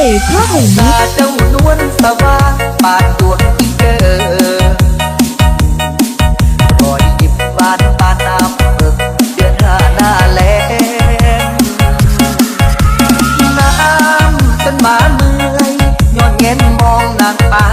เตะผ้าห่มนี้เจ้านวลสว่างปานดวงเจอรอยยิ้มบานตาน้ำเบิกเดือนหาหน้าแลงน้ำจนมาเมื่อยย้อนเงินมองนางป่า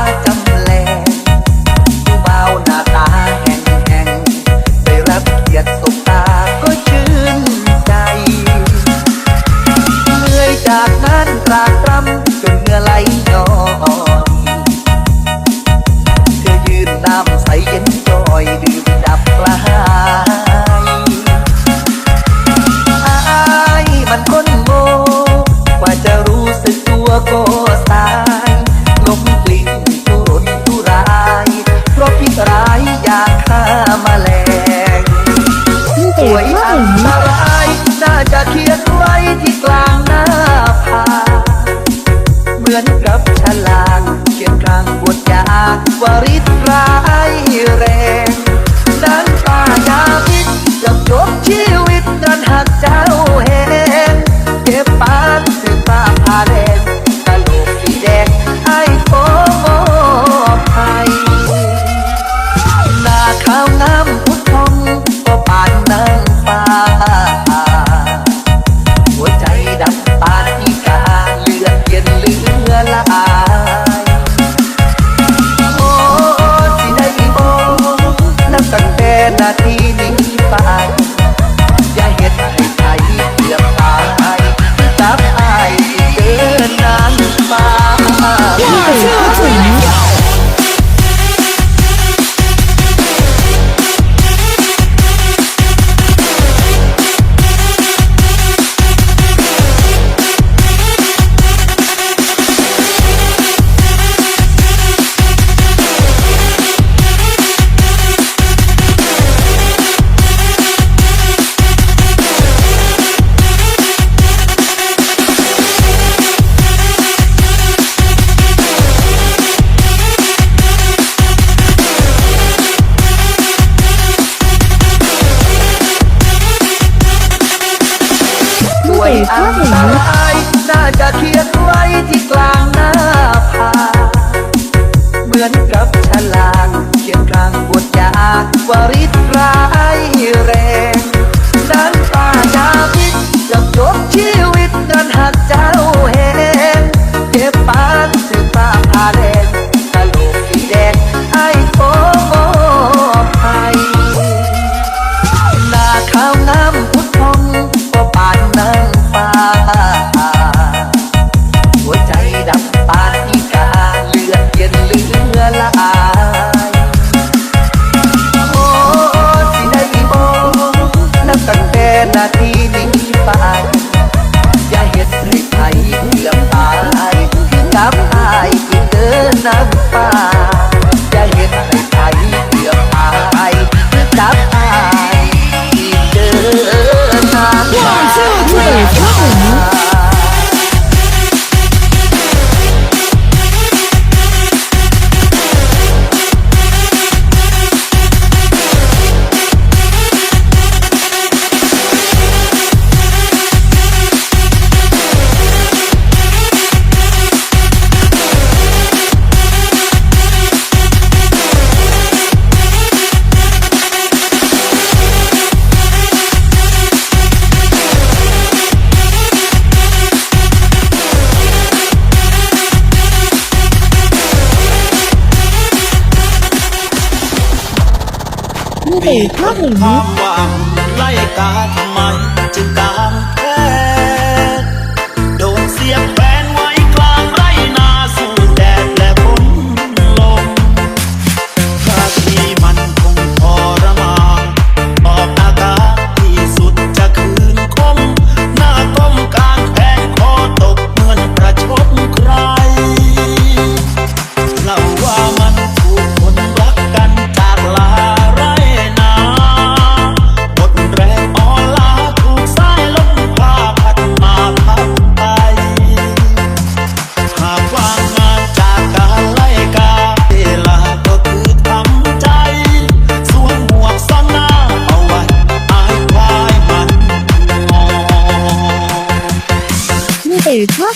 ยอ้าตายนาจะเขียนไว้ที่กลาง নাতি 给他的鱼 แต่ชอ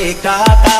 บุ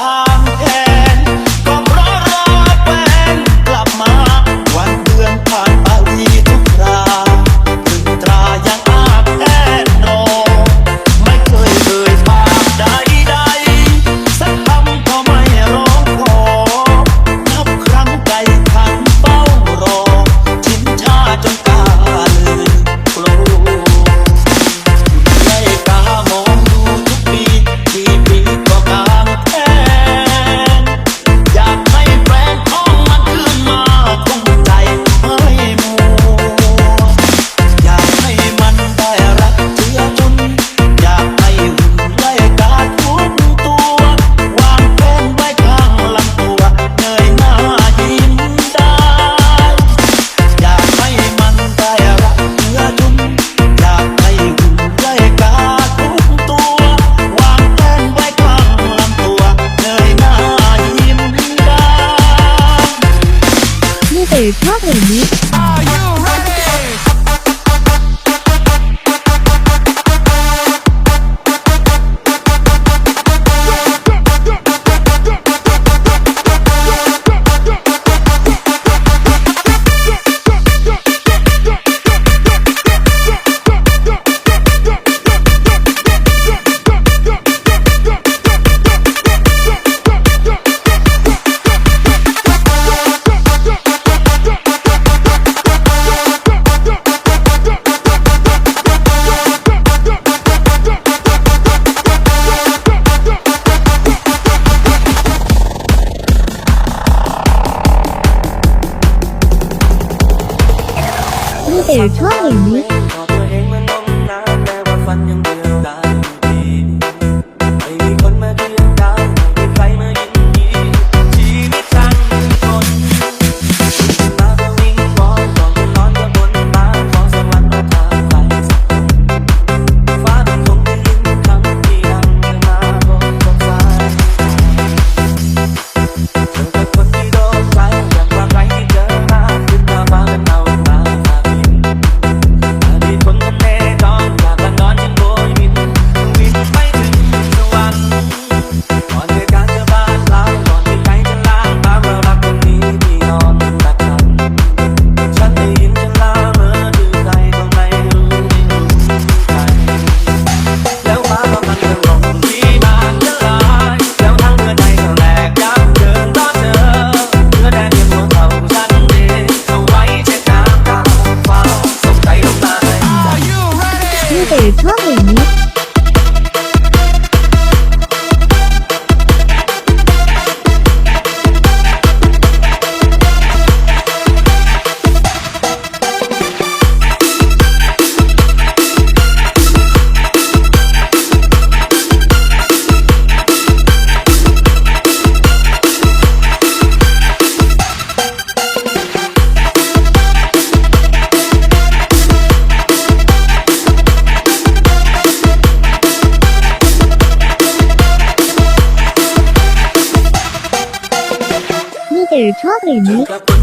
นี่แต่ช